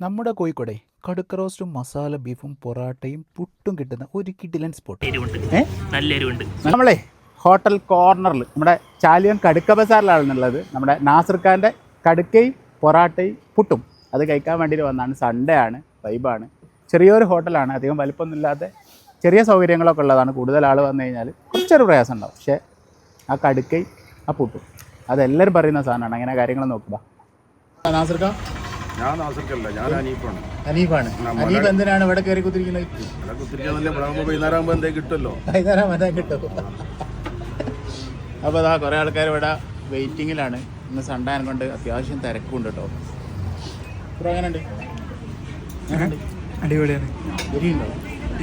നമ്മുടെ കോഴിക്കോടെ കടുക്ക റോസ്റ്റും മസാല ബീഫും പൊറാട്ടയും പുട്ടും കിട്ടുന്ന ഒരു കിടിലൻ സ്പോട്ട് എരിവുണ്ട്. നല്ല എരിവുണ്ട്. നമ്മളെ ഹോട്ടൽ കോർണറിൽ നമ്മുടെ ചാലിയൻ കടുക്ക ബസാറിലാണെന്നുള്ളത് നമ്മുടെ നാസർ ഖാന്റെ കടുക്കയും പൊറാട്ടയും പുട്ടും. അത് കഴിക്കാൻ വേണ്ടിയിട്ട് വന്നതാണ് സൺഡേ ആണ് വൈബാണ് ചെറിയൊരു ഹോട്ടലാണ്. അധികം വലിപ്പമൊന്നുമില്ലാത്ത ചെറിയ സൗകര്യങ്ങളൊക്കെ ഉള്ളതാണ്. കൂടുതൽ ആൾ വന്നു കഴിഞ്ഞാൽ കുറച്ചൊരു പ്രയാസം ഉണ്ടാവും. പക്ഷേ ആ കടുക്കയും ആ പുട്ടും. അതെല്ലാവരും പറയുന്ന സാധനമാണ്. അങ്ങനെ കാര്യങ്ങൾ നോക്കുക നാസർ ഖാൻ ഞാൻ നാസർക്കല്ല ഞാൻ എന്തിനാണ് ഇവിടെ കയറി കുത്തിരിക്കുന്നത്? ഇവിടെ കുത്തിരിക്കാന്നല്ലേ ഇവിടെ ആകുമ്പോൾ വൈകുന്നേരം ആകുമ്പോൾ എന്തേ കിട്ടുമല്ലോ? വൈകുന്നേരം കിട്ടും? അപ്പോൾ അതാ കുറേ ആൾക്കാർ ഇവിടെ വെയിറ്റിങ്ങിലാണ്. ഇന്ന് സണ്ടാൻ കൊണ്ട് അത്യാവശ്യം തിരക്കുണ്ട് കേട്ടോ. ഇപ്പോൾ എങ്ങനെയുണ്ട്? അടിപൊളിയാണ്. എരിവുണ്ടോ?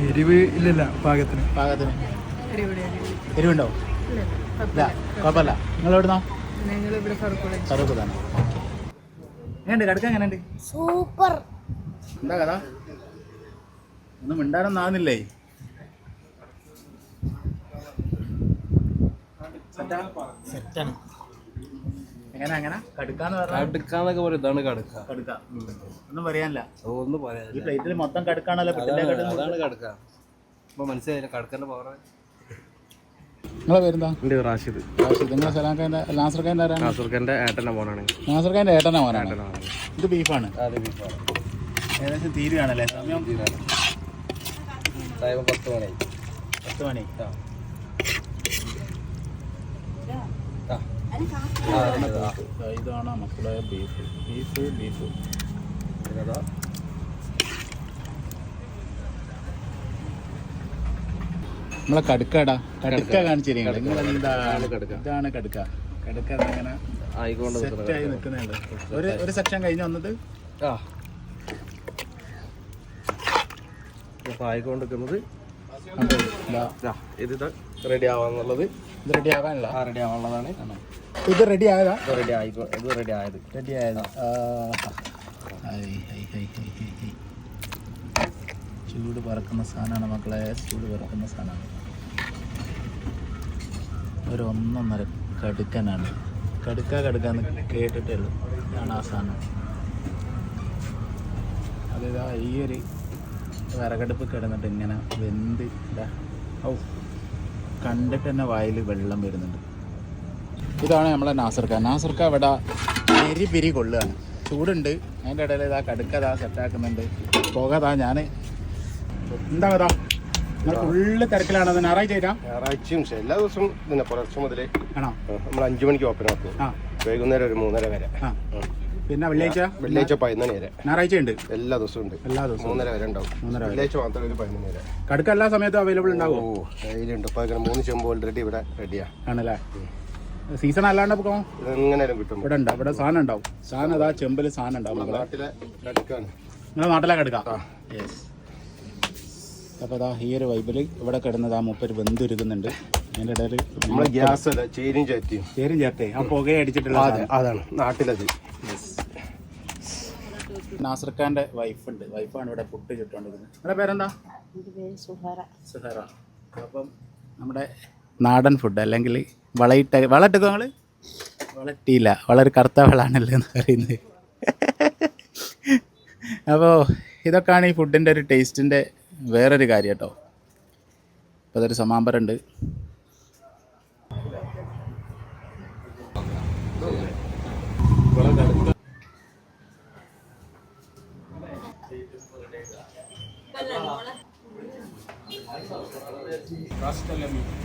എരിവ് ഇല്ലല്ല പാകത്തിന്. പാകത്തിന്. എരിവുണ്ടോ? ഇല്ല കുഴപ്പമില്ല. നിങ്ങൾ എവിടുന്നാ തന്നെ എങ്ങനെയുണ്ട്? കടുക്ക എങ്ങനെയുണ്ട്? സൂപ്പർ. എന്താ കഥ? ഒന്നും മിണ്ടാനൊന്നും ആകുന്നില്ലേ സെറ്റാണ്. എങ്ങനെ അങ്ങനെ കടുക്കാന്ന് പറഞ്ഞാൽ കടുക്കാന്നൊക്കെ പറയും. ഇതാണ് കടുക്ക. കടുക്ക. ഒന്നും പറയാനില്ല. ഒന്നും ഈ പ്ലേറ്റിൽ മൊത്തം കടുക്കാണല്ലോ പിട്ടിലെ അതാണ് കടുക്ക. മനസ്സിലായില്ല? കടുക്കന്റെ പവർ നിങ്ങളെ പേരെന്താ? എന്റെ റാഷിദ്. റാഷിദ്. നിങ്ങളെ സലാഖാന്റെ നാസർ ആരാണ്? നാസർക്കന്റെ ഏട്ടന്റെ മോനാണ്. നാസർ ഖാന്റെ ഏട്ടനാ മോനാണ്. ഇത് ബീഫാണ്. അതെ ബീഫാണ്. ഏകദേശം തീരുകയാണല്ലേ? സമയം? ടൈം പത്ത് മണിയായി പത്ത് മണി. ആ. ഇതാണ് മക്കളെ ബീഫ്. Beef beef. പിന്നെതാ. നമ്മളെ കടുക്കടാ. കടുക്ക കാണിച്ചിരിക്കുന്നത്. ഇതാണ് കടുക്ക. കടുക്ക. അങ്ങനെ ആയിക്കൊണ്ട് നിൽക്കുന്നത് സെറ്റായി നിൽക്കുന്നുണ്ട്. ഒരു ഒരു സെക്ഷൻ കഴിഞ്ഞ് വന്നത് ആ. ഇപ്പൊ ആയിക്കൊണ്ട് നിൽക്കുന്നത് കണ്ടോ? ഇതാ. റെഡി ആവാന്നുള്ളത്. ഇത് റെഡി ആവാനുള്ള? റെഡി ആവാനുള്ളതാണ്. ഇത് റെഡി ആയതാ? റെഡി ആയിക്കോ ഇത് റെഡി ആയത്. റെഡി. ചൂട് പറക്കുന്ന സാധനമാണ് മക്കളെ ചൂട് പറക്കുന്ന സാധനമാണ്. ഒരു ഒന്നൊന്നര കടുക്കനാണ്. കടുക്ക കടുക്കാന്ന് കേട്ടിട്ടേ ഉള്ളൂ. ഇതാണ് ആ സാധനം. അതിതാ ഈ ഒരു വിറകടുപ്പ് കിടന്നിട്ട് ഇങ്ങനെ വെന്ത് ഔ കണ്ടിട്ട് തന്നെ വായിൽ വെള്ളം വരുന്നുണ്ട്. ഇതാണ് നമ്മളെ നാസർക്ക. നാസർക്ക ഇവിടെ എരി പിരി കൊള്ളുകയാണ്. ചൂടുണ്ട്. അതിന്റെ ഇടയിൽ ഇതാ കടുക്കതാ സെറ്റാക്കുന്നുണ്ട് പോകാതാ ഞാൻ എന്താ കഥ ഫുള്ള് തിരക്കിലാണ് ഞായറാഴ്ച ആയിട്ടാ? ഞായറാഴ്ചയും എല്ലാ ദിവസവും പിന്നെ പുലർച്ചെ മുതൽ ആണോ? നമ്മൾ അഞ്ചു മണിക്ക് ഓപ്പൺ ആക്കും. വൈകുന്നേരം ഒരു മൂന്നര വരെ. പിന്നെ വെള്ളിയാഴ്ച? വെള്ളിയാഴ്ച പതിനൊന്ന് വരെ. ഞായറാഴ്ച ഉണ്ട്? എല്ലാ ദിവസവും ഉണ്ട്. എല്ലാ ദിവസവും മൂന്നര വരെ ഉണ്ടാവും. മൂന്നര. വെള്ളിയാഴ്ച മാത്രം ഒരു പതിനൊന്ന് വരെ. കടുക്ക എല്ലാ സമയത്തും അവൈലബിൾ ഉണ്ടാവും? ഓ അതിലുണ്ട് ഇപ്പൊ അങ്ങനെ മൂന്ന് ചെമ്പ് ഓൾറെഡി ഇവിടെ റെഡിയാ ആണല്ലേ? സീസൺ അല്ലാണ്ട് കിട്ടും. ഇവിടെ ഉണ്ടാവും ഇവിടെ സാധനം ഉണ്ടാവും. സാധനം അതാ ചെമ്പിൽ സാധനം ഉണ്ടാവും മക്കളെ നാട്ടിലെ കടുക്കാണ്. നിങ്ങളെ നാട്ടിലെ കടുക്ക? യെസ് അപ്പോൾ അതാ ഈ ഒരു വൈബിൽ ഇവിടെ കിടന്നത് ആ മുപ്പര് വെന്തുരുക്കുന്നുണ്ട് അതിന്റെ ഇടയിൽ നമ്മളെ ഗ്യാസ് അല്ല ചേരിയും ചേർത്തിയും ചേരും ചേർത്തേ. ആ പുക അടിച്ചിട്ടുള്ള അതെ അതാണ് നാട്ടിലത്. നാസർഖാന്റെ വൈഫുണ്ട് വൈഫാണ് ഇവിടെ പുട്ട് ചുട്ടുകൊണ്ടിരിക്കുന്നത് നിങ്ങളുടെ പേരെന്താ? സുഹറ. സുഹറ. അപ്പം നമ്മുടെ നാടൻ ഫുഡ് അല്ലെങ്കിൽ വളയിട്ട വളയിട്ടത് നിങ്ങൾ വളട്ടിയില്ല. വളരെ കറുത്ത വളാണല്ലോ എന്ന് പറയുന്നത്. അപ്പോൾ ഇതൊക്കെയാണ് ഈ ഫുഡിന്റെ ഒരു ടേസ്റ്റിന്റെ വേറൊരു കാര്യം കേട്ടോ ഇപ്പോൾ അതൊരു സമാമ്പരമുണ്ട്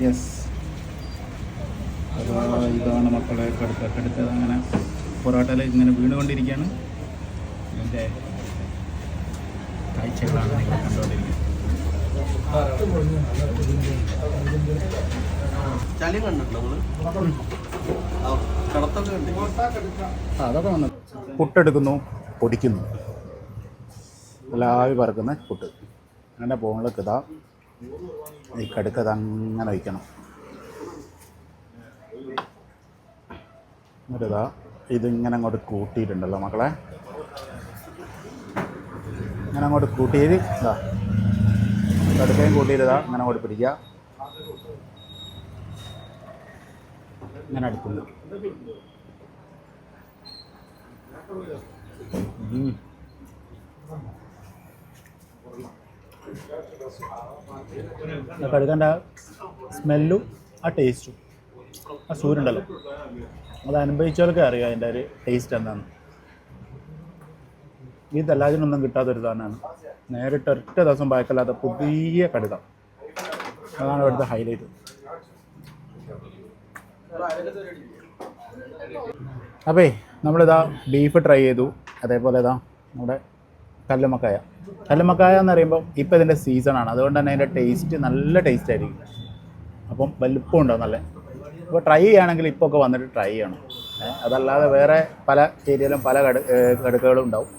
യെസ് അതാ ഇതാണ് മക്കളെ കടുത്ത കടുത്തത് അങ്ങനെ പൊറോട്ടയിൽ ഇങ്ങനെ വീണുകൊണ്ടിരിക്കുകയാണ്. ഇതിന്റെ കാഴ്ചകളാണ് നിങ്ങൾ കണ്ടുകൊണ്ടിരിക്കുന്നത്. അതൊക്കെ പുട്ടെടുക്കുന്നു. പൊടിക്കുന്നു. എല്ലാവരും പറക്കുന്ന പുട്ട്. അങ്ങനെ പോകുന്നത് ഇതാ ഈ കടുക്കത് അങ്ങനെ വയ്ക്കണം. എന്നിട്ടിതാ ഇതിങ്ങനെ അങ്ങോട്ട് കൂട്ടിയിട്ടുണ്ടല്ലോ മക്കളെ. ഇങ്ങനെ അങ്ങോട്ട് കൂട്ടിയത് ഇതാ കടുക്കയും കൂട്ടിയിട്ടാ ഇങ്ങനെ പിടിക്കുക. ഇങ്ങനെ അടുക്കുന്നു കടുക്കന്റെ സ്മെല്ലും ആ ടേസ്റ്റും ആ സൂര്യണ്ടല്ലോ അത് അനുഭവിച്ചവർക്ക് അറിയാം അതിന്റെ ഒരു ടേസ്റ്റ് എന്താണ് ഈ തല്ലാജിനൊന്നും കിട്ടാത്തൊരു സാധനമാണ്. നേരിട്ട് ഒറ്റ ദിവസം പായക്കല്ലാത്ത പുതിയ കടുക. അതാണ് ഇവിടുത്തെ ഹൈലൈറ്റ് അപ്പേ നമ്മളിതാ ബീഫ് ട്രൈ ചെയ്തു. അതേപോലെ ഇതാ നമ്മുടെ കല്ലുമക്കായ കല്ലുമക്കായ എന്ന് പറയുമ്പോൾ ഇപ്പോൾ ഇതിന്റെ സീസണാണ് അതുകൊണ്ട് തന്നെ അതിന്റെ ടേസ്റ്റ് നല്ല ടേസ്റ്റ് ആയിരിക്കും. അപ്പം വലുപ്പം ഉണ്ടോ നല്ല. അപ്പോൾ ട്രൈ ചെയ്യുകയാണെങ്കിൽ ഇപ്പോൾ ഒക്കെ വന്നിട്ട് ട്രൈ ചെയ്യണം. അതല്ലാതെ വേറെ പല ഏരിയയിലും പല കടു കടുക്കകളും ഉണ്ടാവും.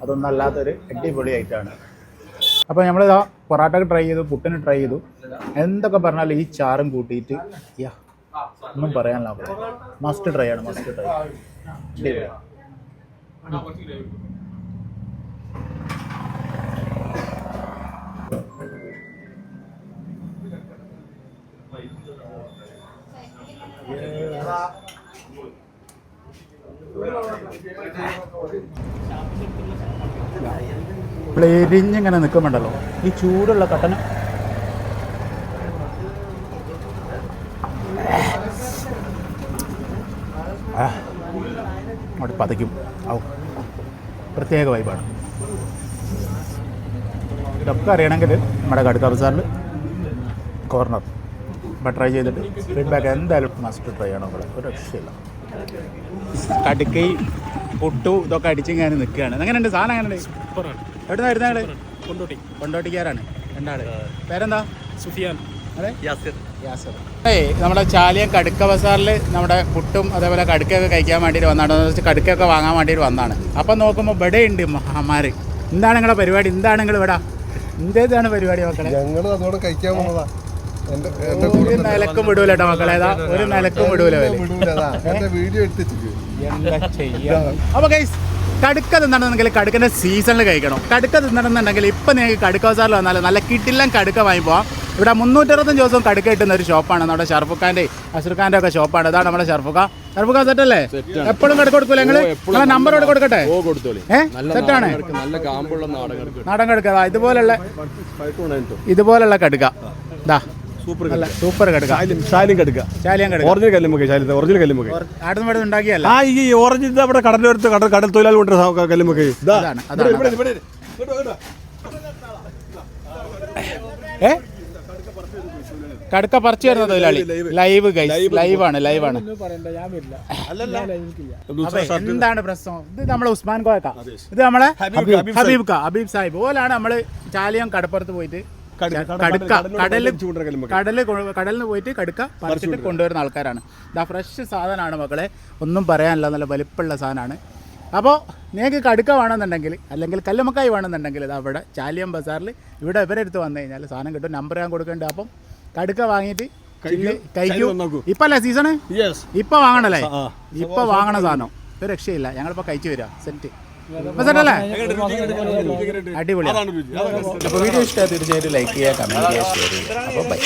അതൊന്നും അല്ലാത്തൊരു അടിപൊളി ഐറ്റമാണ് അപ്പോൾ നമ്മളിതാ പൊറാട്ടക്ക് ട്രൈ ചെയ്തു പുട്ടിന് ട്രൈ ചെയ്തു. എന്തൊക്കെ പറഞ്ഞാലും ഈ ചാറും കൂട്ടിയിട്ട് യാ ഒന്നും പറയാനില്ല മസ്റ്റ് ട്രൈ ആണ് മസ്റ്റ് ട്രൈ അടിപൊളി. ഇപ്പോൾ എരിഞ്ഞിങ്ങനെ ഈ ചൂടുള്ള കട്ടന. അങ്ങോട്ട് പതയ്ക്കും. ഔ പ്രത്യേക വൈബാണ്. ഇതൊക്കെ അറിയണമെങ്കിൽ നമ്മുടെ കടുക്ക ബസാറിൽ കോർണർ ഇപ്പം ട്രൈ ചെയ്തിട്ട് ഫീഡ്ബാക്ക് എന്തായാലും മസ്റ്റ് ട്രൈ ഇവിടെ ഒരു രക്ഷയില്ല. കടുക്കയും പുട്ടു ഇതൊക്കെ അടിച്ചിങ്ങനെ നിൽക്കുകയാണ്. എങ്ങനെയുണ്ട്? സാധനം എങ്ങനെയുണ്ട്? എവിടെ നിന്ന് ആൾ? കൊണ്ടോട്ടി. കൊണ്ടോട്ടിക്കാരാണ്. രണ്ടാൾ. പേരെന്താ? സുഫിയാൻ. ഏയ് നമ്മുടെ ചാലിയം കടുക്ക ബസാറിൽ നമ്മുടെ പുട്ടും അതേപോലെ കടുക്കയൊക്കെ കഴിക്കാൻ വേണ്ടിയിട്ട് വന്നാണ്. കടുക്കയൊക്കെ വെച്ചാൽ കടുക്കൊക്കെ വാങ്ങാൻ വേണ്ടിയിട്ട് വന്നാണ്. അപ്പം നോക്കുമ്പോൾ ഇവിടെ ഉണ്ട് മഹാമാര് എന്താണ് നിങ്ങളുടെ പരിപാടി? എന്താണ് നിങ്ങൾ ഇവിടെ? എന്തേതാണ് പരിപാടി മക്കളെ? ഞങ്ങൾ അതോടെ കഴിക്കാൻ പോകുന്നതാ എന്റെ ഒരു നിലക്കും വിടൂല കേട്ടോ മക്കളേതാ ഒരു നിലക്കും വിടൂല വീഡിയോ എടുത്തിട്ട് അപ്പോൾ ഗൈസ് കടുക്ക തിന്നണമെന്നുണ്ടെങ്കിൽ കടുക്കന്റെ സീസണിൽ കഴിക്കണം. കടുക്ക തിന്നണമെന്നുണ്ടെങ്കിൽ ഇപ്പം നിങ്ങൾക്ക് കടുക്ക ബസാറിൽ വന്നാൽ നല്ല കിട്ടില്ലം കടുക്ക വാങ്ങി പോവാം. ഇവിടെ മുന്നൂറ്ററുപത്തഞ്ച് ദിവസം കടുക്ക കിട്ടുന്ന ഒരു ഷോപ്പാണ് നമ്മുടെ ഷർഫുഖാന്റെ അസുർഖാന്റെ ഒക്കെ ഷോപ്പാണ് ഇതാണ് നമ്മുടെ ഷർഫുഖ ഷർഫുഖാൻ സെറ്റ് അല്ലേ? എപ്പോഴും കടുക്ക കൊടുക്കൂല നമ്മുടെ നമ്പർ ഇവിടെ കൊടുക്കട്ടെ? സെറ്റാണ് നാടൻ കടുക്ക ഇതുപോലുള്ള ഇതുപോലുള്ള കടുക്ക. ഇതാ സൂപ്പർ നല്ല സൂപ്പർ കടുക്ക ശാലും കടുക്ക ചാലിയം കടുക്ക ഒറിജിനൽ കല്ലുമുക്ക് ശാലത്തെ ഒറിജിനൽ കല്ലുമുക്ക് ആടുന്ന് ഇവിടെ ഉണ്ടാക്കിയല്ല ആ ഈ അവിടെ കടലോരത്ത് കടൽ കടൽ തൊഴിലാളി കൊണ്ട് കല്ലുമുക്ക് ഏ? കടുക്ക പറിച്ചു വരുന്ന തൊഴിലാളി. ലൈവ് ഗൈസ് ലൈവാണ് ലൈവാണ് എന്താണ് പ്രശ്നം? ഇത് നമ്മളെ ഉസ്മാൻ കോയക്ക. ഇത് നമ്മളെ ഹബീബ് ഹബീബ് സാഹിബ്. ഓലാണ് നമ്മൾ ചാലിയം കടപ്പുറത്ത് പോയിട്ട് കടുക്ക. കടൽ കടൽ കൊ- പോയിട്ട് കടുക്ക പറിച്ചിട്ട് കൊണ്ടുവരുന്ന ആൾക്കാരാണ്. ഇതാ ഫ്രഷ് സാധനമാണ് മക്കളെ. ഒന്നും പറയാനില്ല. നല്ല വലിപ്പമുള്ള സാധനമാണ്. അപ്പോൾ നിങ്ങൾക്ക് കടുക്ക വേണമെന്നുണ്ടെങ്കിൽ അല്ലെങ്കിൽ കല്ലുമക്കായി വേണമെന്നുണ്ടെങ്കിൽ ഇത് അവിടെ ചാലിയം ബസാറിൽ ഇവിടെ ഇവരെടുത്ത് വന്നു കഴിഞ്ഞാൽ സാധനം കിട്ടും. നമ്പർ ഞാൻ കൊടുക്കേണ്ട അപ്പം കടുക്ക വാങ്ങിയിട്ട് ഇപ്പൊ അല്ലേ സീസണ് ഇപ്പൊ വാങ്ങണല്ലേ? ഇപ്പൊ വാങ്ങണ സാധനം. ഒരു രക്ഷയില്ല. ഞങ്ങളിപ്പോ കഴിച്ചു വരാം. സെറ്റ് സെറ്റല്ലേ അടിപൊളി അപ്പോൾ വീഡിയോ ഇഷ്ടമായി തീർച്ചയായിട്ടും ലൈക്ക് ചെയ്യുക കമന്റ് ചെയ്യുക ഷെയർ ചെയ്യുക. അപ്പോൾ ബൈ